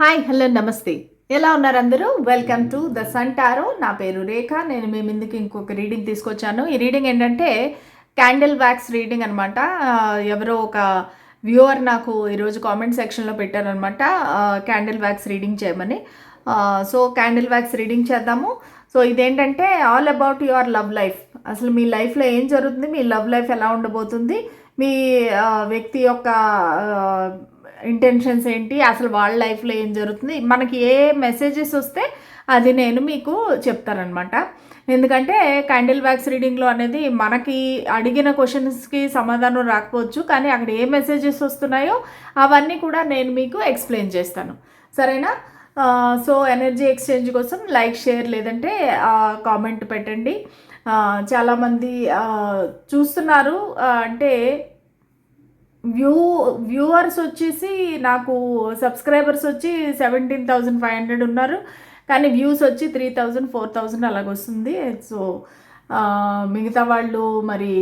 Hi hello నమస్తే. ఎలా ఉన్నారు అందరూ? Welcome to the sun tarot నా పేరు రేఖ. నేను మీ ముందుకి ఇంకొక రీడింగ్ తీసుకొచ్చాను. ఈ రీడింగ్ ఏంటంటే క్యాండిల్ వ్యాక్స్ రీడింగ్ అనమాట ఎవరో ఒక వ్యూవర్ నాకు ఈరోజు కామెంట్ సెక్షన్లో పెట్టారనమాట క్యాండిల్ వ్యాక్స్ రీడింగ్ చేయమని. సో క్యాండిల్ వ్యాక్స్ రీడింగ్ చేద్దాము. సో ఇదేంటంటే all about your love life అసలు మీ లైఫ్లో ఏం జరుగుతుంది? మీ లవ్ లైఫ్ ఎలా ఉండబోతుంది? మీ వ్యక్తి యొక్క ఇంటెన్షన్స్ ఏంటి? అసలు వాళ్ళ లైఫ్లో ఏం జరుగుతుంది? మనకి ఏ మెసేజెస్ వస్తే అది నేను మీకు చెప్తానమాట ఎందుకంటే క్యాండిల్ వ్యాక్స్ రీడింగ్లో అనేది మనకి అడిగిన క్వశ్చన్స్కి సమాధానం రాకపోవచ్చు కానీ అక్కడ ఏ మెసేజెస్ వస్తున్నాయో అవన్నీ కూడా నేను మీకు ఎక్స్ప్లెయిన్ చేస్తాను. సరేనా? సో ఎనర్జీ ఎక్స్చేంజ్ కోసం లైక్ షేర్ లేదంటే కామెంట్ పెట్టండి. చాలామంది చూస్తున్నారు అంటే వ్యూ వ్యూవర్స్ వచ్చేసి నాకు సబ్స్క్రైబర్స్ వచ్చి సెవెంటీన్ థౌజండ్ ఫైవ్ హండ్రెడ్ ఉన్నారు. కానీ వ్యూస్ వచ్చి త్రీ థౌజండ్ ఫోర్ థౌజండ్ అలాగొస్తుంది. సో మిగతా వాళ్ళు మరి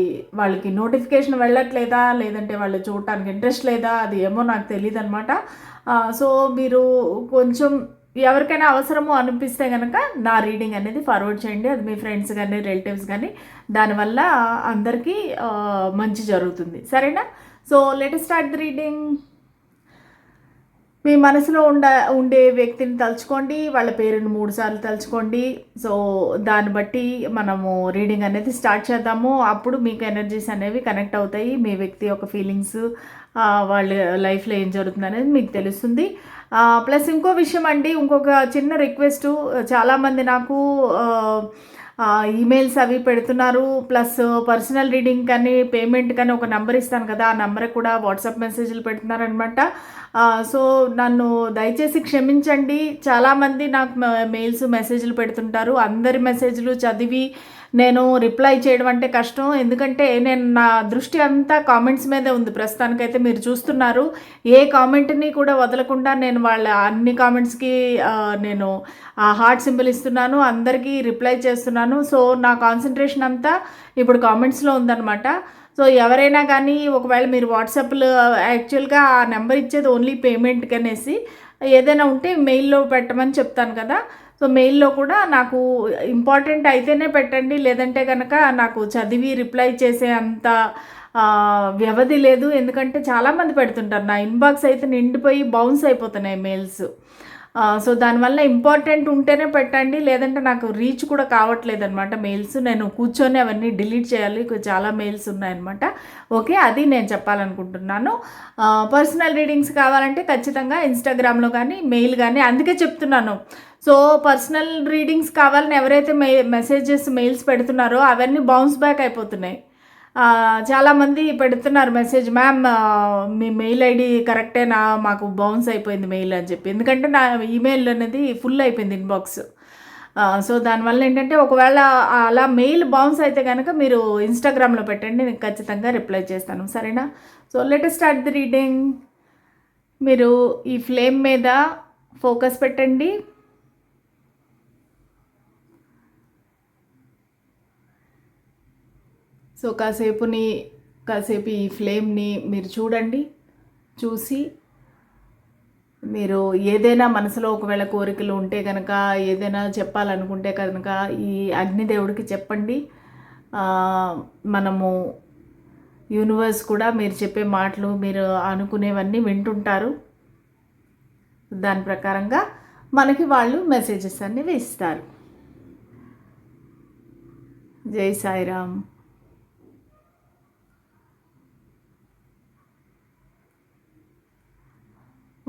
వాళ్ళకి నోటిఫికేషన్ వెళ్ళట్లేదా? లేదంటే వాళ్ళు చూడటానికి ఇంట్రెస్ట్ లేదా? అది ఏమో నాకు తెలియదు అనమాట సో మీరు కొంచెం ఎవరికైనా అవసరము అనిపిస్తే కనుక నా రీడింగ్ అనేది ఫార్వర్డ్ చేయండి. అది మీ ఫ్రెండ్స్ కానీ రిలేటివ్స్ కానీ. దానివల్ల అందరికీ మంచి జరుగుతుంది. సరేనా? So let start the reading మీ మనసులో ఉండ ఉండే వ్యక్తిని తలుచుకోండి వాళ్ళ పేరుని మూడు సార్లు తలుచుకోండి. సో దాన్ని బట్టి మనము రీడింగ్ అనేది స్టార్ట్ చేద్దాము. అప్పుడు మీకు ఎనర్జీస్ అనేవి కనెక్ట్ అవుతాయి. మీ వ్యక్తి యొక్క ఫీలింగ్స్ వాళ్ళ లైఫ్లో ఏం జరుగుతుంది అనేది మీకు తెలుస్తుంది. ప్లస్ ఇంకో విషయం అండి ఇంకొక చిన్న రిక్వెస్ట్ చాలామంది నాకు ఈమెయిల్స్ అవి పెడుతున్నారు. ప్లస్ పర్సనల్ రీడింగ్ కానీ పేమెంట్ కానీ ఒక నెంబర్ ఇస్తాను కదా ఆ నెంబర్కి కూడా వాట్సాప్ మెసేజ్లు పెడుతున్నారనమాట సో నన్ను దయచేసి క్షమించండి. చాలామంది నాకు మెయిల్స్ మెసేజ్లు పెడుతుంటారు. అందరి మెసేజ్లు చదివి నేను రిప్లై చేయడం అంటే కష్టం. ఎందుకంటే నేను నా దృష్టి అంతా కామెంట్స్ మీదే ఉంది. ప్రస్తుతానికైతే మీరు చూస్తున్నారు. ఏ కామెంట్ని కూడా వదలకుండా నేను వాళ్ళ అన్ని కామెంట్స్కి నేను ఆ హార్ట్ సింబల్ ఇస్తున్నాను. అందరికీ రిప్లై చేస్తున్నాను. సో నా కాన్సన్ట్రేషన్ అంతా ఇప్పుడు కామెంట్స్లో ఉందన్నమాట. సో ఎవరైనా కానీ ఒకవేళ మీరు వాట్సాప్లో యాక్చువల్గా ఆ నెంబర్ ఇచ్చేది ఓన్లీ పేమెంట్కి అనేసి ఏదైనా ఉంటే మెయిల్లో పెట్టమని చెప్తాను కదా. సో మెయిల్లో కూడా నాకు ఇంపార్టెంట్ అయితేనే పెట్టండి లేదంటే కనుక నాకు చదివి రిప్లై చేసే అంత వ్యవధి లేదు. ఎందుకంటే చాలామంది పెడుతుంటారు. నా ఇన్బాక్స్ అయితే నిండిపోయి బౌన్స్ అయిపోతున్నాయి మెయిల్స్. సో దానివల్ల ఇంపార్టెంట్ ఉంటేనే పెట్టండి లేదంటే నాకు రీచ్ కూడా కావట్లేదు అనమాట మెయిల్స్ నేను కూర్చొని అవన్నీ డిలీట్ చేయాలి చాలా మెయిల్స్ ఉన్నాయన్నమాట. ఓకే అది నేను చెప్పాలనుకుంటున్నాను. పర్సనల్ రీడింగ్స్ కావాలంటే ఖచ్చితంగా ఇన్స్టాగ్రామ్లో కానీ మెయిల్ కానీ అందుకే చెప్తున్నాను. సో పర్సనల్ రీడింగ్స్ కావాలని ఎవరైతే మె మెసేజెస్ మెయిల్స్ పెడుతున్నారో అవన్నీ బౌన్స్ బ్యాక్ అయిపోతున్నాయి. చాలామంది పెడుతున్నారు మెసేజ్ మ్యామ్ మీ మెయిల్ ఐడి కరెక్టేనా? మాకు బౌన్స్ అయిపోయింది మెయిల్ అని చెప్పి. ఎందుకంటే నా ఈమెయిల్ అనేది ఫుల్ అయిపోయింది ఇన్బాక్స్. సో దానివల్ల ఏంటంటే ఒకవేళ అలా మెయిల్ బౌన్స్ అయితే కనుక మీరు ఇన్స్టాగ్రామ్లో పెట్టండి నేను ఖచ్చితంగా రిప్లై చేస్తాను. సరేనా? So let start the reading మీరు ఈ ఫ్లేమ్ మీద ఫోకస్ పెట్టండి. సో కాసేపుని కాసేపు ఈ ఫ్లేమ్ని మీరు చూడండి చూసి మీరు ఏదైనా మనసులో ఒకవేళ కోరికలు ఉంటే కనుక ఏదైనా చెప్పాలనుకుంటే కనుక ఈ అగ్నిదేవుడికి చెప్పండి. మనము యూనివర్స్ కూడా మీరు చెప్పే మాటలు మీరు అనుకునేవన్నీ వింటుంటారు. దాని ప్రకారంగా మనకి వాళ్ళు మెసేజెస్ అన్నీ ఇస్తారు జై సాయిరామ్.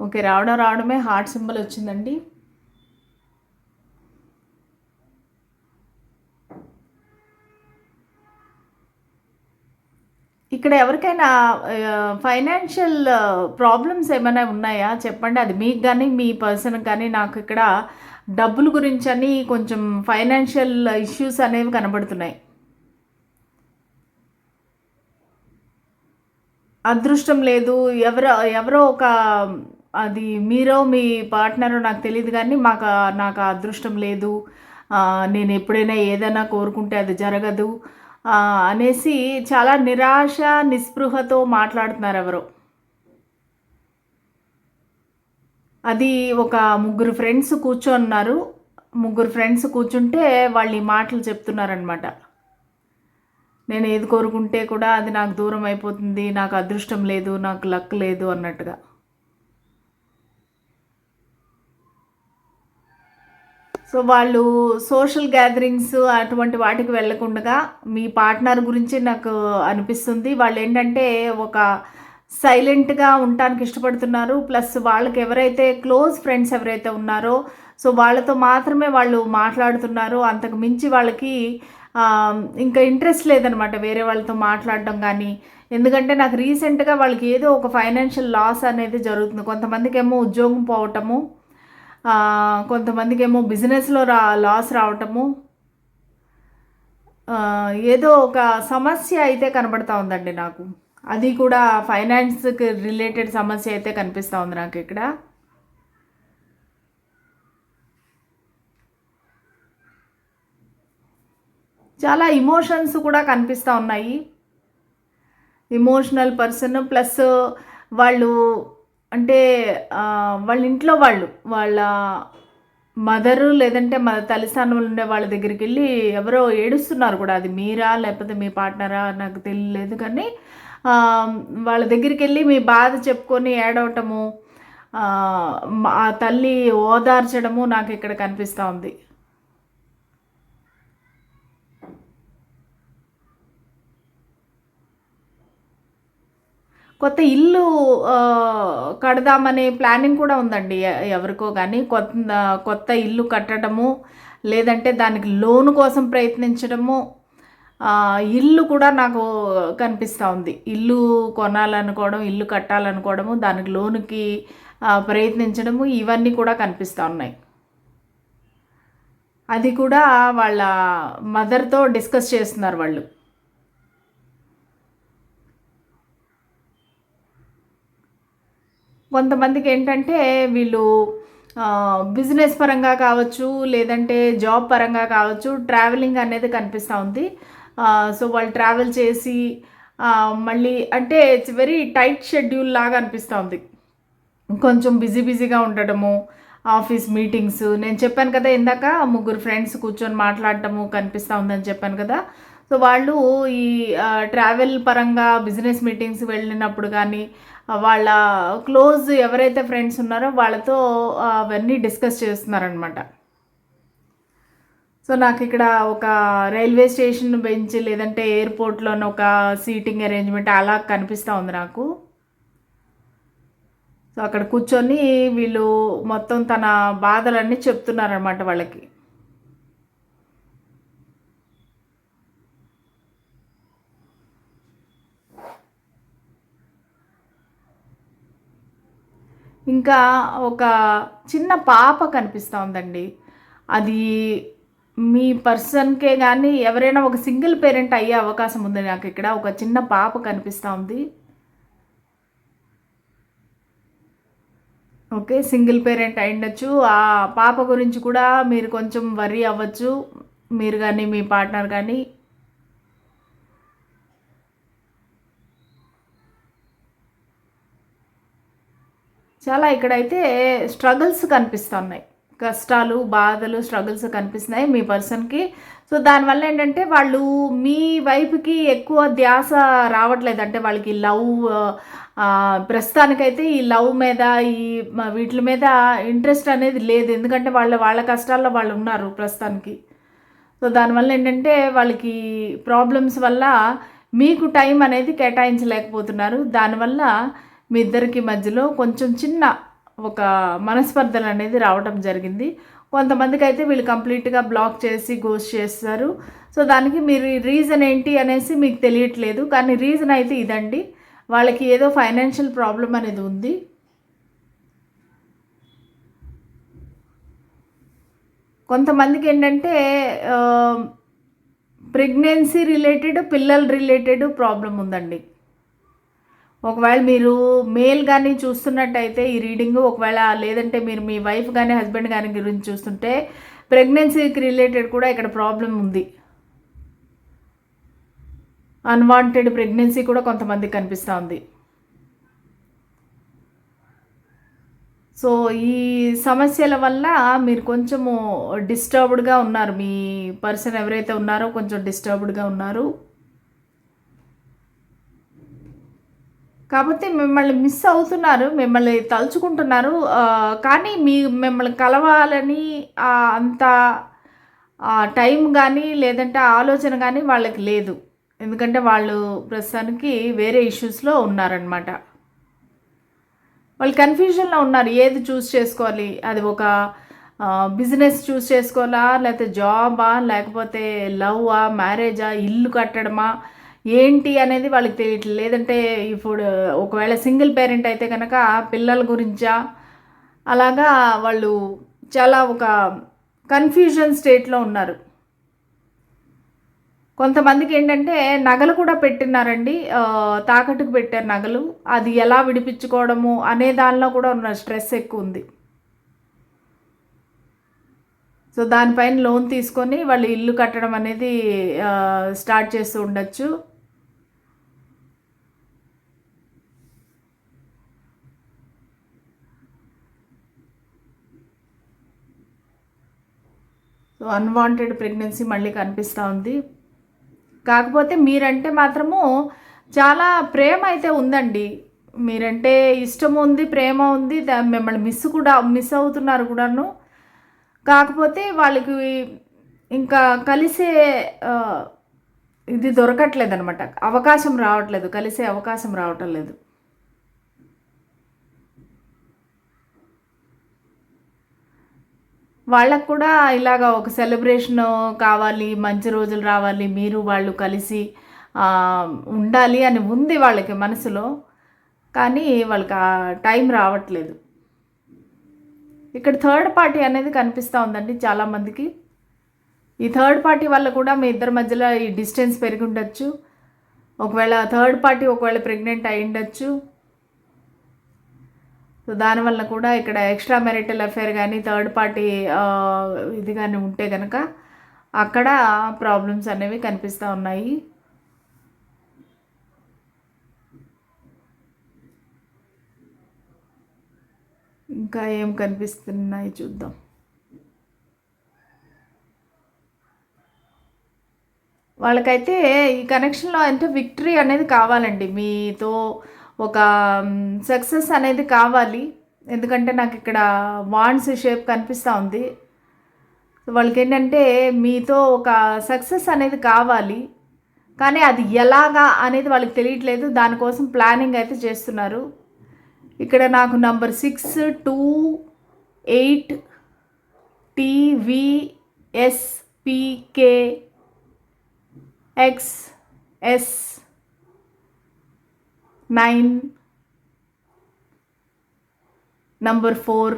ఓకే రావడం రావడమే హార్ట్ సింబల్ వచ్చిందండి. ఇక్కడ ఎవరికైనా ఫైనాన్షియల్ ప్రాబ్లమ్స్ ఏమైనా ఉన్నాయా? చెప్పండి అది మీకు కానీ మీ పర్సన్ కానీ నాకు ఇక్కడ డబ్బుల గురించి అని కొంచెం ఫైనాన్షియల్ ఇష్యూస్ అనేవి కనబడుతున్నాయి. అదృష్టం లేదు ఎవరో ఎవరో ఒక అది మీరో మీ పార్ట్నరో నాకు తెలియదు కానీ మాకు నాకు అదృష్టం లేదు. నేను ఎప్పుడైనా ఏదైనా కోరుకుంటే అది జరగదు. అనేసి చాలా నిరాశ నిస్పృహతో మాట్లాడుతున్నారు ఎవరో. అది ఒక ముగ్గురు ఫ్రెండ్స్ కూర్చోన్నారు. ముగ్గురు ఫ్రెండ్స్ కూర్చుంటే వాళ్ళు ఈ మాటలు చెప్తున్నారనమాట నేను ఏది కోరుకుంటే కూడా అది నాకు దూరం అయిపోతుంది నాకు అదృష్టం లేదు నాకు లక్ లేదు అన్నట్టుగా. సో వాళ్ళు సోషల్ గ్యాదరింగ్స్ అటువంటి వాటికి వెళ్ళకుండా మీ పార్ట్నర్ గురించి నాకు అనిపిస్తుంది. వాళ్ళు ఏంటంటే ఒక సైలెంట్గా ఉండటానికి ఇష్టపడుతున్నారు. ప్లస్ వాళ్ళకి ఎవరైతే క్లోజ్ ఫ్రెండ్స్ ఎవరైతే ఉన్నారో సో వాళ్ళతో మాత్రమే వాళ్ళు మాట్లాడుతున్నారు. అంతకు మించి వాళ్ళకి ఇంకా ఇంట్రెస్ట్ లేదనమాట వేరే వాళ్ళతో మాట్లాడడం కానీ. ఎందుకంటే నాకు రీసెంట్గా వాళ్ళకి ఏదో ఒక ఫైనాన్షియల్ లాస్ అనేది జరుగుతుంది. కొంతమందికి ఏమో ఉద్యోగం పోవటము కొంతమందికి ఏమో బిజినెస్లో రా లాస్ రావటము. ఏదో ఒక సమస్య అయితే కనబడతా ఉందండి నాకు. అది కూడా ఫైనాన్స్కి రిలేటెడ్ సమస్య అయితే కనిపిస్తూ ఉంది నాకు ఇక్కడ. చాలా ఇమోషన్స్ కూడా కనిపిస్తూ ఉన్నాయి. ఇమోషనల్ పర్సన్ ప్లస్ వాళ్ళు అంటే వాళ్ళ ఇంట్లో వాళ్ళు వాళ్ళ మదరు లేదంటే మన తల్లిదండ్రులు ఉండే వాళ్ళ దగ్గరికి వెళ్ళి ఎవరో ఏడుస్తున్నారు కూడా. అది మీరా లేకపోతే మీ పార్ట్నరా? నాకు తెలియలేదు కానీ వాళ్ళ దగ్గరికి వెళ్ళి మీ బాధ చెప్పుకొని ఏడవటము ఆ తల్లి ఓదార్చడము నాకు ఇక్కడ కనిపిస్తూ ఉంది. కొత్త ఇల్లు కడదామనే ప్లానింగ్ కూడా ఉందండి ఎవరికో కానీ కొత్త కొత్త ఇల్లు కట్టడము లేదంటే దానికి లోన్ కోసం ప్రయత్నించడము ఇల్లు కూడా నాకు కనిపిస్తూ ఉంది. ఇల్లు కొనాలనుకోవడం ఇల్లు కట్టాలనుకోవడము దానికి లోనుకి ప్రయత్నించడము ఇవన్నీ కూడా కనిపిస్తూ ఉన్నాయి. అది కూడా వాళ్ళ మదర్తో డిస్కస్ చేస్తున్నారు వాళ్ళు. కొంతమందికి ఏంటంటే వీళ్ళు బిజినెస్ పరంగా కావచ్చు లేదంటే జాబ్ పరంగా కావచ్చు ట్రావెలింగ్ అనేది కనిపిస్తూ ఉంది. సో వాళ్ళు ట్రావెల్ చేసి మళ్ళీ అంటే ఇట్స్ వెరీ టైట్ షెడ్యూల్ లాగా అనిపిస్తూ ఉంది. కొంచెం బిజీ బిజీగా ఉండడము ఆఫీస్ మీటింగ్స్ నేను చెప్పాను కదా ఇందాక ముగ్గురు ఫ్రెండ్స్ కూర్చొని మాట్లాడటము కనిపిస్తూ ఉందని చెప్పాను కదా. సో వాళ్ళు ఈ ట్రావెల్ పరంగా బిజినెస్ మీటింగ్స్ వెళ్ళినప్పుడు కానీ వాళ్ళ క్లోజ్ ఎవరైతే ఫ్రెండ్స్ ఉన్నారో వాళ్ళతో అవన్నీ డిస్కస్ చేస్తున్నారనమాట సో నాకు ఇక్కడ ఒక రైల్వే స్టేషన్ బెంచ్ లేదంటే ఎయిర్పోర్ట్లోని ఒక సీటింగ్ అరేంజ్మెంట్ అలా కనిపిస్తూ ఉంది నాకు. సో అక్కడ కూర్చొని వీళ్ళు మొత్తం తన బాధలన్నీ చెప్తున్నారనమాట వాళ్ళకి. ఇంకా ఒక చిన్న పాప కనిపిస్తూ ఉందండి. అది మీ పర్సన్కే కానీ ఎవరైనా ఒక సింగిల్ పేరెంట్ అయ్యే అవకాశం ఉంది నాకు ఇక్కడ. ఒక చిన్న పాప కనిపిస్తూ ఉంది. ఓకే సింగిల్ పేరెంట్ అయిండొచ్చు ఆ పాప గురించి కూడా మీరు కొంచెం వరీ అవ్వచ్చు. మీరు కానీ మీ పార్ట్నర్ కానీ చాలా ఇక్కడైతే స్ట్రగుల్స్ కనిపిస్తున్నాయి. కష్టాలు బాధలు స్ట్రగుల్స్ కనిపిస్తున్నాయి మీ పర్సన్కి సో దానివల్ల ఏంటంటే వాళ్ళు మీ వైపుకి ఎక్కువ ధ్యాస రావట్లేదు. అంటే వాళ్ళకి లవ్ ప్రస్తుతానికైతే ఈ లవ్ మీద ఈ వీటి మీద ఇంట్రెస్ట్ అనేది లేదు. ఎందుకంటే వాళ్ళ వాళ్ళ కష్టాల్లో వాళ్ళు ఉన్నారు ప్రస్తుతానికి. సో దానివల్ల ఏంటంటే వాళ్ళకి ప్రాబ్లమ్స్ వల్ల మీకు టైం అనేది కేటాయించలేకపోతున్నారు. దానివల్ల మీ ఇద్దరికి మధ్యలో కొంచెం చిన్న ఒక మనస్పర్ధలు అనేది రావడం జరిగింది. కొంతమందికి అయితే వీళ్ళు కంప్లీట్గా బ్లాక్ చేసి గోస్ చేస్తారు. సో దానికి మీరు రీజన్ ఏంటి అనేసి మీకు తెలియట్లేదు. కానీ రీజన్ అయితే ఇదండి. వాళ్ళకి ఏదో ఫైనాన్షియల్ ప్రాబ్లం అనేది ఉంది. కొంతమందికి ఏంటంటే ప్రెగ్నెన్సీ రిలేటెడ్ పిల్లల రిలేటెడ్ ప్రాబ్లం ఉందండి. ఒకవేళ మీరు మేల్ కానీ చూస్తున్నట్టయితే ఈ రీడింగ్ ఒకవేళ లేదంటే మీరు మీ వైఫ్ కానీ హస్బెండ్ కానీ గురించి చూస్తుంటే ప్రెగ్నెన్సీకి రిలేటెడ్ కూడా ఇక్కడ ప్రాబ్లం ఉంది. అన్వాంటెడ్ ప్రెగ్నెన్సీ కూడా కొంతమంది కనిపిస్తూ ఉంది సో ఈ సమస్యల వల్ల మీరు కొంచెము డిస్టర్బ్డ్గా ఉన్నారు. మీ పర్సన్ ఎవరైతే ఉన్నారో కొంచెం డిస్టర్బ్డ్గా ఉన్నారు. కాబట్టి మిమ్మల్ని మిస్ అవుతున్నారు మిమ్మల్ని తలుచుకుంటున్నారు. కానీ మీ మిమ్మల్ని కలవాలని అంత టైం కానీ లేదంటే ఆలోచన కానీ వాళ్ళకి లేదు. ఎందుకంటే వాళ్ళు ప్రస్తుతానికి వేరే ఇష్యూస్లో ఉన్నారనమాట వాళ్ళు కన్ఫ్యూజన్లో ఉన్నారు ఏది చూస్ చేసుకోవాలి? అది ఒక బిజినెస్ చూస్ చేసుకోవాలా? లేకపోతే జాబా లేకపోతే లవ్వా? మ్యారేజా ఇల్లు కట్టడమా? ఏంటి అనేది వాళ్ళకి తెలియట్లేదు. లేదంటే ఇప్పుడు ఒకవేళ సింగిల్ పేరెంట్ అయితే కనుక పిల్లల గురించా? అలాగా వాళ్ళు చాలా ఒక కన్ఫ్యూజన్ స్టేట్లో ఉన్నారు. కొంతమందికి ఏంటంటే నగలు కూడా పెట్టినారండి. తాకట్టుకు పెట్టారు నగలు. అది ఎలా విడిపించుకోవడము అనే దానిలో కూడా ఉన్న స్ట్రెస్ ఎక్కువ ఉంది. సో దానిపైన లోన్ తీసుకొని వాళ్ళు ఇల్లు కట్టడం అనేది స్టార్ట్ చేస్తూ ఉండొచ్చు. అన్వాంటెడ్ ప్రెగ్నెన్సీ మళ్ళీ కనిపిస్తూ ఉంది. కాకపోతే మీరంటే మాత్రము చాలా ప్రేమ అయితే ఉందండి. మీరంటే ఇష్టం ఉంది ప్రేమ ఉంది దా- మిమ్మల్ని మిస్ కూడా మిస్ అవుతున్నారు కూడాను. కాకపోతే వాళ్ళకి ఇంకా కలిసే ఇది దొరకట్లేదు అనమాట అవకాశం రావట్లేదు కలిసే అవకాశం రావటం లేదు. వాళ్ళకు కూడా ఇలాగ ఒక సెలబ్రేషన్ కావాలి మంచి రోజులు రావాలి మీరు వాళ్ళు కలిసి ఉండాలి అని ఉంది వాళ్ళకి మనసులో. కానీ వాళ్ళకి ఆ టైం రావట్లేదు. ఇక్కడ థర్డ్ పార్టీ అనేది కనిపిస్తూ ఉందండి చాలామందికి. ఈ థర్డ్ పార్టీ వల్ల కూడా మీ ఇద్దరి మధ్యలో ఈ డిస్టెన్స్ పెరిగి ఉండొచ్చు. ఒకవేళ థర్డ్ పార్టీ ఒకవేళ ప్రెగ్నెంట్ అయి ఉండొచ్చు. సో దానివల్ల కూడా ఇక్కడ ఎక్స్ట్రా మెరిటల్ అఫేర్ కానీ థర్డ్ పార్టీ ఇది కానీ ఉంటే కనుక అక్కడ ప్రాబ్లమ్స్ అనేవి కనిపిస్తూ ఉన్నాయి. ఇంకా ఏం కనిపిస్తున్నాయి చూద్దాం. వాళ్ళకైతే ఈ కనెక్షన్లో అంటే విక్టరీ అనేది కావాలండి. మీతో ఒక సక్సెస్ అనేది కావాలి. ఎందుకంటే నాకు ఇక్కడ వాండ్స్ షేప్ కనిపిస్తూ ఉంది. వాళ్ళకి ఏంటంటే మీతో ఒక సక్సెస్ అనేది కావాలి. కానీ అది ఎలాగా అనేది వాళ్ళకి తెలియట్లేదు. దానికోసం ప్లానింగ్ అయితే చేస్తున్నారు. ఇక్కడ నాకు number six two eight TVSPK X S nine number four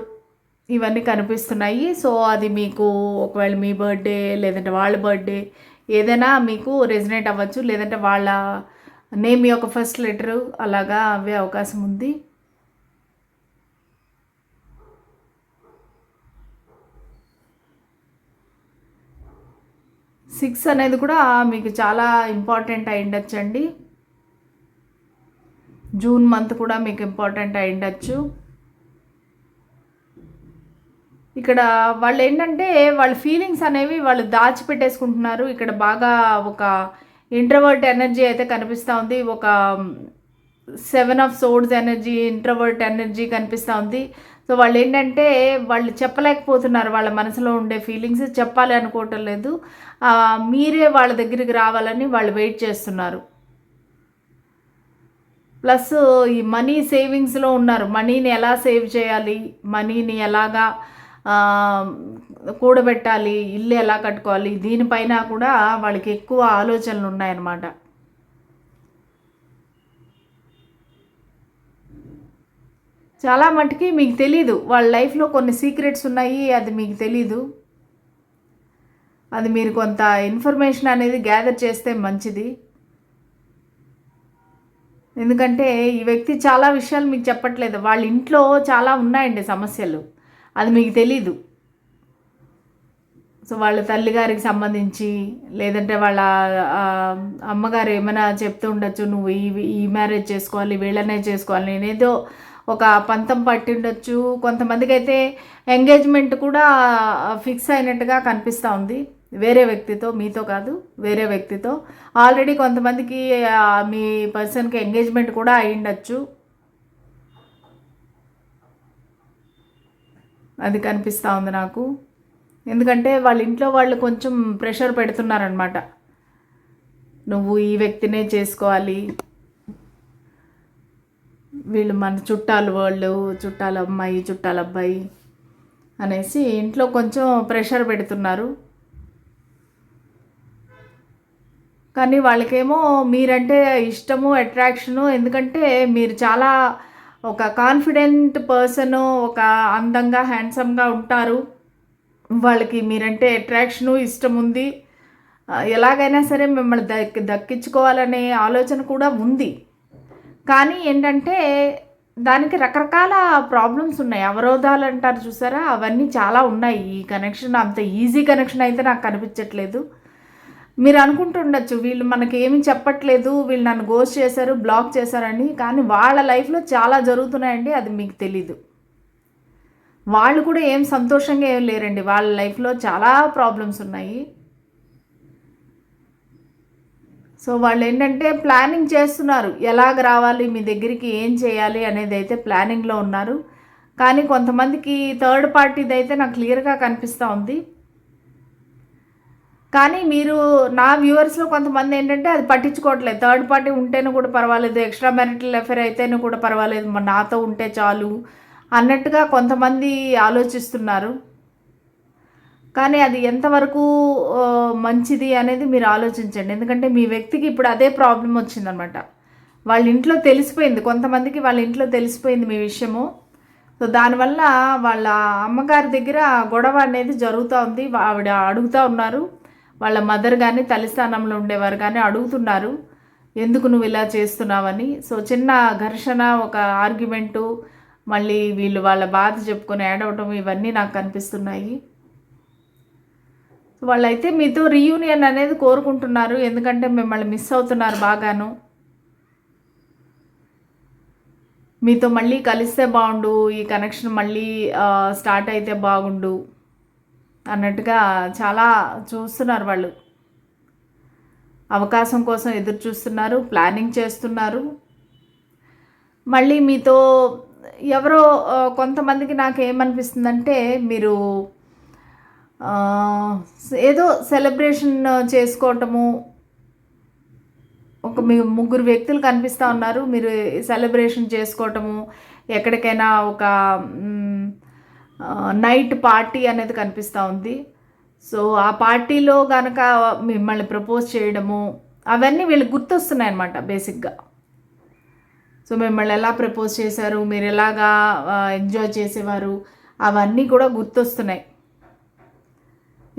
ఇవన్నీ కనిపిస్తున్నాయి. సో అది మీకు ఒకవేళ మీ బర్త్డే లేదంటే వాళ్ళ బర్త్డే ఏదైనా మీకు రెజినేట్ అవ్వచ్చు. లేదంటే వాళ్ళ నేమ్ యొక్క ఫస్ట్ లెటరు అలాగా అవే అవకాశం ఉంది. సిక్స్ అనేది కూడా మీకు చాలా ఇంపార్టెంట్ అయి ఉండొచ్చండి. జూన్ మంత్ కూడా మీకు ఇంపార్టెంట్ అయి ఉండొచ్చు. ఇక్కడ వాళ్ళు ఏంటంటే వాళ్ళ ఫీలింగ్స్ అనేవి వాళ్ళు దాచిపెట్టేసుకుంటున్నారు. ఇక్కడ బాగా ఒక ఇంట్రవర్ట్ ఎనర్జీ అయితే కనిపిస్తూ ఉంది. ఒక seven of swords energy introvert energy కనిపిస్తూ ఉంది. సో వాళ్ళు ఏంటంటే వాళ్ళు చెప్పలేకపోతున్నారు. వాళ్ళ మనసులో ఉండే ఫీలింగ్స్ చెప్పాలి అనుకోవటం లేదు. మీరే వాళ్ళ దగ్గరికి రావాలని వాళ్ళు వెయిట్ చేస్తున్నారు. ప్లస్ ఈ మనీ సేవింగ్స్లో ఉన్నారు. మనీని ఎలా సేవ్ చేయాలి? మనీని ఎలాగా కూడబెట్టాలి? ఇల్లు ఎలా కట్టుకోవాలి? దీనిపైన కూడా వాళ్ళకి ఎక్కువ ఆలోచనలు ఉన్నాయన్నమాట. చాలా మట్టుకి మీకు తెలీదు. వాళ్ళ లైఫ్లో కొన్ని సీక్రెట్స్ ఉన్నాయి. అది మీకు తెలీదు. అది మీరు కొంత ఇన్ఫర్మేషన్ అనేది గ్యాదర్ చేస్తే మంచిది. ఎందుకంటే ఈ వ్యక్తి చాలా విషయాలు మీకు చెప్పట్లేదు. వాళ్ళ ఇంట్లో చాలా ఉన్నాయండి సమస్యలు. అది మీకు తెలీదు. సో వాళ్ళ తల్లిగారికి సంబంధించి లేదంటే వాళ్ళ అమ్మగారు ఏమైనా చెప్తూ ఉండొచ్చు నువ్వు ఈ ఈ మ్యారేజ్ చేసుకోవాలి వీళ్ళనే చేసుకోవాలి. నేనేదో ఒక పంతం పట్టి ఉండొచ్చు కొంతమందికి అయితే ఎంగేజ్మెంట్ కూడా ఫిక్స్ అయినట్టుగా కనిపిస్తూ ఉంది. వేరే వ్యక్తితో మీతో కాదు వేరే వ్యక్తితో. ఆల్రెడీ కొంతమందికి మీ పర్సన్కి ఎంగేజ్మెంట్ కూడా అయి ఉండొచ్చు అది కనిపిస్తూ ఉంది నాకు. ఎందుకంటే వాళ్ళ ఇంట్లో వాళ్ళు కొంచెం ప్రెషర్ పెడుతున్నారనమాట నువ్వు ఈ వ్యక్తినే చేసుకోవాలి. వీళ్ళు మన చుట్టాలు వాళ్ళు చుట్టాల అమ్మాయి చుట్టాల అబ్బాయి అనేసి ఇంట్లో కొంచెం ప్రెషర్ పెడుతున్నారు. కానీ వాళ్ళకేమో మీరంటే ఇష్టము అట్రాక్షను ఎందుకంటే మీరు చాలా ఒక కాన్ఫిడెంట్ పర్సన్ ఒక అందంగా హ్యాండ్సమ్గా ఉంటారు. వాళ్ళకి మీరంటే అట్రాక్షను ఇష్టం ఉంది ఎలాగైనా సరే మిమ్మల్ని దక్కి దక్కించుకోవాలనే ఆలోచన కూడా ఉంది. కానీ ఏంటంటే దానికి రకరకాల ప్రాబ్లమ్స్ ఉన్నాయి. అవరోధాలు అంటారు చూసారా? అవన్నీ చాలా ఉన్నాయి. ఈ కనెక్షన్ అంత ఈజీ కనెక్షన్ అయితే నాకు కనిపించట్లేదు మీరు అనుకుంటుండొచ్చు వీళ్ళు మనకి ఏమి చెప్పట్లేదు వీళ్ళు నన్ను గోస్ట్ చేశారు బ్లాక్ చేశారని కానీ వాళ్ళ లైఫ్లో చాలా జరుగుతున్నాయండి అది మీకు తెలీదు. వాళ్ళు కూడా ఏం సంతోషంగా ఏం లేరండి. వాళ్ళ లైఫ్లో చాలా ప్రాబ్లమ్స్ ఉన్నాయి. సో వాళ్ళు ఏంటంటే ప్లానింగ్ చేస్తున్నారు. ఎలాగ రావాలి మీ దగ్గరికి ఏం చేయాలి అనేది అయితే ప్లానింగ్లో ఉన్నారు. కానీ కొంతమందికి థర్డ్ పార్టీది అయితే నాకు క్లియర్గా కనిపిస్తూ ఉంది. కానీ మీరు నా వ్యూవర్స్లో కొంతమంది ఏంటంటే అది పట్టించుకోవట్లేదు. థర్డ్ పార్టీ ఉంటేనే కూడా పర్వాలేదు. ఎక్స్ట్రా మ్యారిటల్ అఫేర్ అయితేనే కూడా పర్వాలేదు. మా నాతో ఉంటే చాలు అన్నట్టుగా కొంతమంది ఆలోచిస్తున్నారు. కానీ అది ఎంతవరకు మంచిది అనేది మీరు ఆలోచించండి. ఎందుకంటే మీ వ్యక్తికి ఇప్పుడు అదే ప్రాబ్లం వచ్చిందనమాట. వాళ్ళ ఇంట్లో తెలిసిపోయింది. కొంతమందికి వాళ్ళ ఇంట్లో తెలిసిపోయింది మీ విషయము. సో దానివల్ల వాళ్ళ అమ్మగారి దగ్గర గొడవ అనేది జరుగుతూ ఉంది. ఆవిడ అడుగుతూ ఉన్నారు. వాళ్ళ మదర్ కానీ తల్లిస్థానంలో ఉండేవారు కానీ అడుగుతున్నారు. ఎందుకు నువ్వు ఇలా చేస్తున్నావని. సో చిన్న ఘర్షణ ఒక ఆర్గ్యుమెంటు మళ్ళీ వీళ్ళు వాళ్ళ బాధ చెప్పుకొని ఏడవటం ఇవన్నీ నాకు కనిపిస్తున్నాయి. వాళ్ళైతే మీతో రీయూనియన్ అనేది కోరుకుంటున్నారు. ఎందుకంటే మిమ్మల్ని మిస్ అవుతున్నారు బాగాను. మీతో మళ్ళీ కలిస్తే బాగుండు. ఈ కనెక్షన్ మళ్ళీ స్టార్ట్ అయితే బాగుండు అన్నట్టుగా చాలా చూస్తున్నారు వాళ్ళు. అవకాశం కోసం ఎదురు చూస్తున్నారు ప్లానింగ్ చేస్తున్నారు. మళ్ళీ మీతో ఎవరో కొంతమందికి నాకు ఏమనిపిస్తుందంటే మీరు ఏదో సెలబ్రేషన్ చేసుకోవటము. ఒక మీ ముగ్గురు వ్యక్తులు కనిపిస్తూ ఉన్నారు. మీరు సెలబ్రేషన్ చేసుకోవటము. ఎక్కడికైనా ఒక నైట్ పార్టీ అనేది కనిపిస్తూ ఉంది. సో ఆ పార్టీలో కనుక మిమ్మల్ని ప్రపోజ్ చేయడము అవన్నీ వీళ్ళకి గుర్తొస్తున్నాయి అన్నమాట బేసిక్గా సో మిమ్మల్ని ఎలా ప్రపోజ్ చేశారు? మీరు ఎలాగా ఎంజాయ్ చేసేవారు? అవన్నీ కూడా గుర్తొస్తున్నాయి.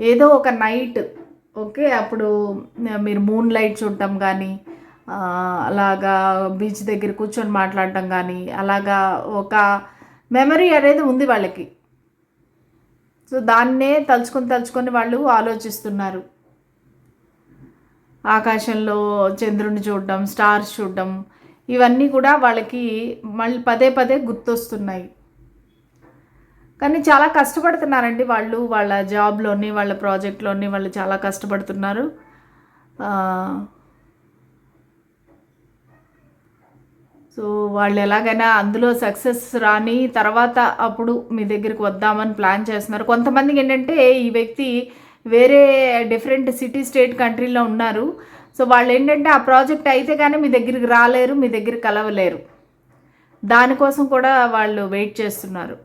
ఏదో ఒక నైట్ ఓకే అప్పుడు మీరు మూన్ లైట్ చూడటం కానీ అలాగా బీచ్ దగ్గర కూర్చొని మాట్లాడటం కానీ అలాగా ఒక మెమరీ అనేది ఉంది వాళ్ళకి. సో దాన్నే తలుచుకొని తలుచుకొని వాళ్ళు ఆలోచిస్తున్నారు. ఆకాశంలో చంద్రుని చూడడం స్టార్స్ చూడడం ఇవన్నీ కూడా వాళ్ళకి మళ్ళీ పదే పదే గుర్తొస్తున్నాయి. కానీ చాలా కష్టపడుతున్నారండి వాళ్ళు వాళ్ళ జాబ్లోని వాళ్ళ ప్రాజెక్ట్లోని వాళ్ళు చాలా కష్టపడుతున్నారు. సో వాళ్ళు ఎలాగైనా అందులో సక్సెస్ రాని తర్వాత అప్పుడు మీ దగ్గరికి వద్దామని ప్లాన్ చేస్తున్నారు. కొంతమందికి ఏంటంటే ఈ వ్యక్తి వేరే డిఫరెంట్ సిటీ స్టేట్ కంట్రీలో ఉన్నారు. సో వాళ్ళు ఏంటంటే ఆ ప్రాజెక్ట్ అయితే కానీ మీ దగ్గరికి రాలేరు మీ దగ్గర కలవలేరు. దానికోసం కూడా వాళ్ళు వెయిట్ చేస్తున్నారు.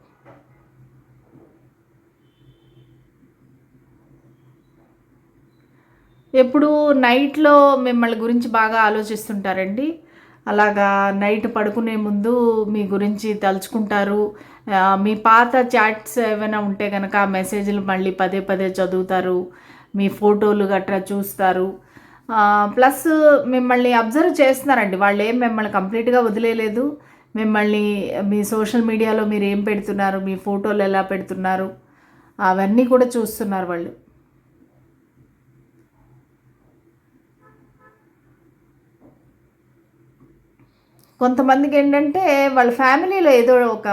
ఎప్పుడు నైట్లో మిమ్మల్ని గురించి బాగా ఆలోచిస్తుంటారండి. అలాగా నైట్ పడుకునే ముందు మీ గురించి తలుచుకుంటారు. మీ పాత చాట్స్ ఏమైనా ఉంటే కనుక ఆ మెసేజ్లు మళ్ళీ పదే పదే చదువుతారు. మీ ఫోటోలు గట్రా చూస్తారు. ప్లస్ మిమ్మల్ని అబ్జర్వ్ చేస్తున్నారండి. వాళ్ళు ఏం మిమ్మల్ని కంప్లీట్గా వదిలేయలేదు మిమ్మల్ని మీ సోషల్ మీడియాలో మీరు ఏం పెడుతున్నారు? మీ ఫోటోలు ఎలా పెడుతున్నారు? అవన్నీ కూడా చూస్తున్నారు వాళ్ళు. కొంతమందికి ఏంటంటే వాళ్ళ ఫ్యామిలీలో ఏదో ఒక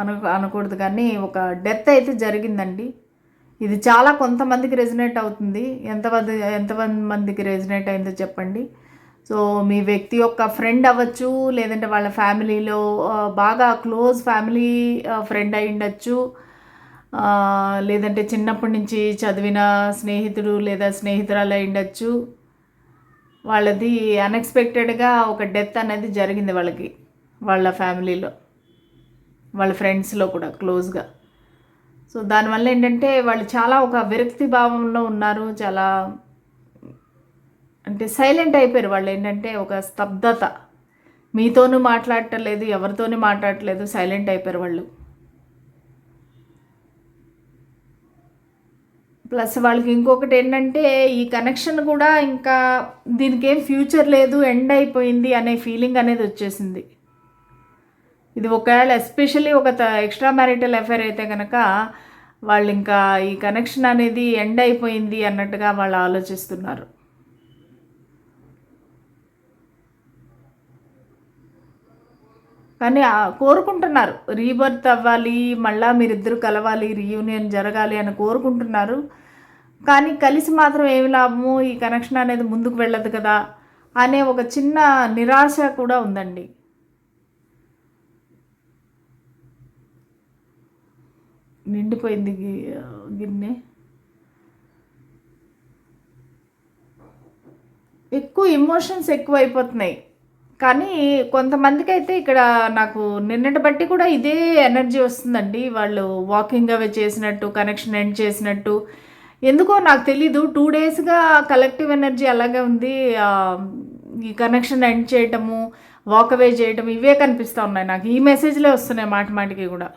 అను అనకూడదు కానీ ఒక డెత్ అయితే జరిగిందండి. ఇది చాలా కొంతమందికి రెజినేట్ అవుతుంది. ఎంతమంది ఎంతమంది మందికి రెజినేట్ అయిందో చెప్పండి. సో మీ వ్యక్తి యొక్క ఫ్రెండ్ అవ్వచ్చు లేదంటే వాళ్ళ ఫ్యామిలీలో బాగా క్లోజ్ ఫ్యామిలీ ఫ్రెండ్ అయి ఉండొచ్చు. లేదంటే చిన్నప్పటి నుంచి చదివిన స్నేహితుడు లేదా స్నేహితురాలు అయి ఉండొచ్చు. వాళ్ళది అన్ఎక్స్పెక్టెడ్గా ఒక డెత్ అనేది జరిగింది వాళ్ళకి వాళ్ళ ఫ్యామిలీలో వాళ్ళ ఫ్రెండ్స్లో కూడా క్లోజ్గా సో దానివల్ల ఏంటంటే వాళ్ళు చాలా ఒక విరక్తి భావంలో ఉన్నారు చాలా అంటే సైలెంట్ అయిపోయారు వాళ్ళు. ఏంటంటే ఒక స్తబ్దత. మీతోనూ మాట్లాడటం లేదు ఎవరితోనూ మాట్లాడట్లేదు సైలెంట్ అయిపోయారు వాళ్ళు. ప్లస్ వాళ్ళకి ఇంకొకటి ఏంటంటే ఈ కనెక్షన్ కూడా ఇంకా దీనికి ఏం ఫ్యూచర్ లేదు ఎండ్ అయిపోయింది అనే ఫీలింగ్ అనేది వచ్చేసింది. ఇది ఒకవేళ ఎస్పెషల్లీ ఒక ఎక్స్ట్రా మ్యారిటల్ అఫైర్ అయితే కనుక వాళ్ళు ఇంకా ఈ కనెక్షన్ అనేది ఎండ్ అయిపోయింది అన్నట్టుగా వాళ్ళు ఆలోచిస్తున్నారు. కానీ కోరుకుంటున్నారు. రీబర్త్ అవ్వాలి మళ్ళీ మీరిద్దరు కలవాలి రీయూనియన్ జరగాలి అని కోరుకుంటున్నారు. కానీ కలిసి మాత్రం ఏమి లాభము? ఈ కనెక్షన్ అనేది ముందుకు వెళ్ళదు కదా అనే ఒక చిన్న నిరాశ కూడా ఉందండి. నిండిపోయింది గిన్నె. ఎక్కువ ఎమోషన్స్ ఎక్కువ అయిపోతున్నాయి కానీ కొంతమందికి అయితే ఇక్కడ నాకు నిన్నటి బట్టి కూడా ఇదే ఎనర్జీ వస్తుందండి. వాళ్ళు వాకింగ్ అవి చేసినట్టు కనెక్షన్ ఎండ్ చేసినట్టు. ఎందుకో నాకు తెలీదు. టూ డేస్గా కలెక్టివ్ ఎనర్జీ అలాగే ఉంది. ఈ కనెక్షన్ ఎండ్ చేయటము వాక్ అవే చేయటం ఇవే కనిపిస్తూ ఉన్నాయి నాకు. ఈ మెసేజ్లే వస్తున్నాయి మాటి మాటికి కూడా.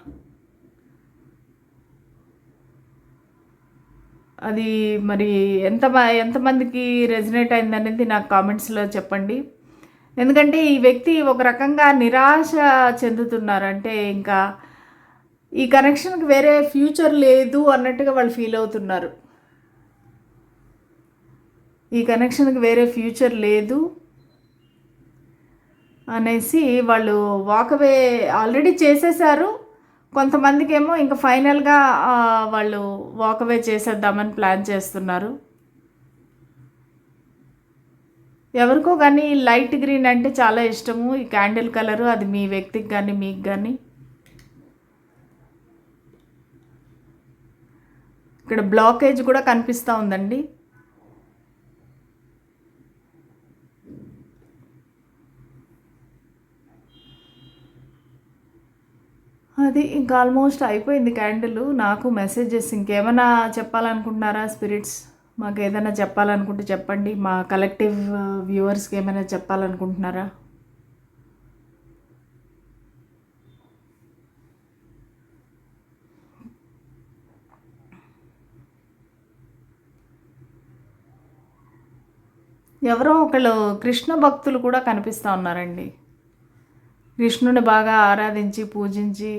అది మరి ఎంత ఎంతమందికి రెజినేట్ అయింది అనేది నాకు కామెంట్స్లో చెప్పండి. ఎందుకంటే ఈ వ్యక్తి ఒక రకంగా నిరాశ చెందుతున్నారు. అంటే ఇంకా ఈ కనెక్షన్కి వేరే ఫ్యూచర్ లేదు అన్నట్టుగా వాళ్ళు ఫీల్ అవుతున్నారు. ఈ కనెక్షన్కి వేరే ఫ్యూచర్ లేదు అనేసి వాళ్ళు వాకవే ఆల్రెడీ చేసేసారు. కొంతమందికి ఏమో ఇంకా ఫైనల్గా వాళ్ళు వాకవే చేసేద్దామని ప్లాన్ చేస్తున్నారు. ఎవరికో కానీ లైట్ గ్రీన్ అంటే చాలా ఇష్టము. ఈ క్యాండిల్ కలరు అది మీ వ్యక్తికి కానీ మీకు కానీ. ఇక్కడ బ్లాకేజ్ కూడా కనిపిస్తూ ఉందండి. అది ఇంకా ఆల్మోస్ట్ అయిపోయింది క్యాండిల్. నాకు మెసేజెస్ ఇంకేమైనా చెప్పాలనుకుంటున్నారా స్పిరిట్స్? మాకు ఏదైనా చెప్పాలనుకుంటే చెప్పండి. మా కలెక్టివ్ వ్యూవర్స్కి uh, ఏమైనా చెప్పాలనుకుంటున్నారా? ఎవరో ఒకళ్ళు కృష్ణ భక్తులు కూడా కనిపిస్తూ ఉన్నారండి. కృష్ణుని బాగా ఆరాధించి పూజించి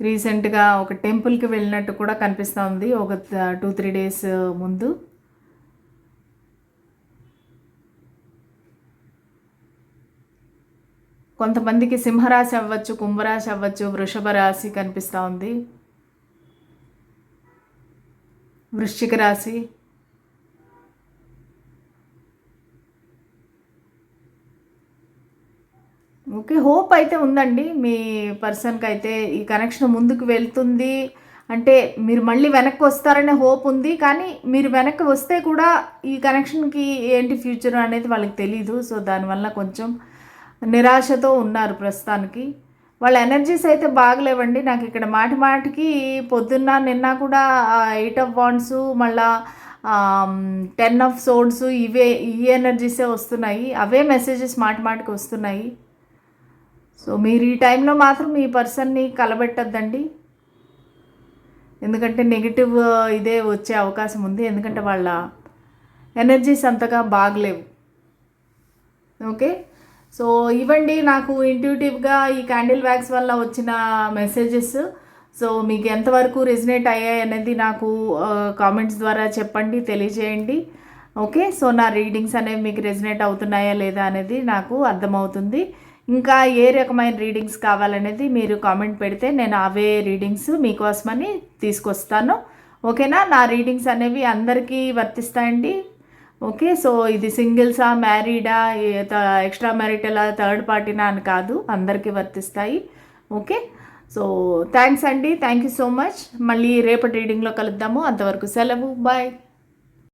రీసెంట్గా ఒక టెంపుల్కి వెళ్ళినట్టు కూడా కనిపిస్తూ ఉంది. ఒక టూ త్రీ డేస్ ముందు. కొంతమందికి సింహరాశి అవ్వచ్చు కుంభరాశి అవ్వచ్చు వృషభ రాశి కనిపిస్తూ ఉంది. వృశ్చిక రాశి. ఓకే హోప్ అయితే ఉందండి. మీ పర్సన్కి అయితే ఈ కనెక్షన్ ముందుకు వెళ్తుంది. అంటే మీరు మళ్ళీ వెనక్కి వస్తారనే హోప్ ఉంది. కానీ మీరు వెనక్కి వస్తే కూడా ఈ కనెక్షన్కి ఏంటి ఫ్యూచర్ అనేది వాళ్ళకి తెలీదు. సో దానివల్ల కొంచెం నిరాశతో ఉన్నారు ప్రస్తుతానికి. వాళ్ళ ఎనర్జీస్ అయితే బాగలేవండి. నాకు ఇక్కడ మాటి మాటికి పొద్దున్న నిన్న కూడా ఎయిట్ ఆఫ్ బాండ్స్ మళ్ళా టెన్ ఆఫ్ సోడ్స్ ఇవే ఈ ఎనర్జీసే వస్తున్నాయి. అవే మెసేజెస్ మాటి మాటికి వస్తున్నాయి. సో మీరు ఈ టైంలో మాత్రం ఈ పర్సన్ని కలబెట్టద్దండి. ఎందుకంటే నెగిటివ్ ఇదే వచ్చే అవకాశం ఉంది. ఎందుకంటే వాళ్ళ ఎనర్జీస్ అంతగా బాగలేవు. ఓకే? సో ఇవ్వండి నాకు ఇంట్యూటివ్గా ఈ క్యాండిల్ వ్యాక్స్ వల్ల వచ్చిన మెసేజెస్. సో మీకు ఎంతవరకు రెజినేట్ అయ్యాయి అనేది నాకు కామెంట్స్ ద్వారా చెప్పండి తెలియజేయండి. ఓకే? సో నా రీడింగ్స్ అనేవి మీకు రెజినేట్ అవుతున్నాయా లేదా అనేది నాకు అర్థమవుతుంది. ఇంకా ఏ రకమైన రీడింగ్స్ కావాలనేది మీరు కామెంట్ పెడితే నేను అవే రీడింగ్స్ మీకోసమని తీసుకొస్తాను. ఓకేనా? నా రీడింగ్స్ అనేవి అందరికీ వర్తిస్తాయండి. ఓకే సో ఇది సింగిల్సా మ్యారీడా ఎక్స్ట్రా మ్యారిటలా థర్డ్ పార్టీనా అని కాదు అందరికీ వర్తిస్తాయి. ఓకే సో థ్యాంక్స్ అండి. థ్యాంక్ యూ సో మచ్ మళ్ళీ రేపటి రీడింగ్లో కలుద్దాము. అంతవరకు సెలవు. బాయ్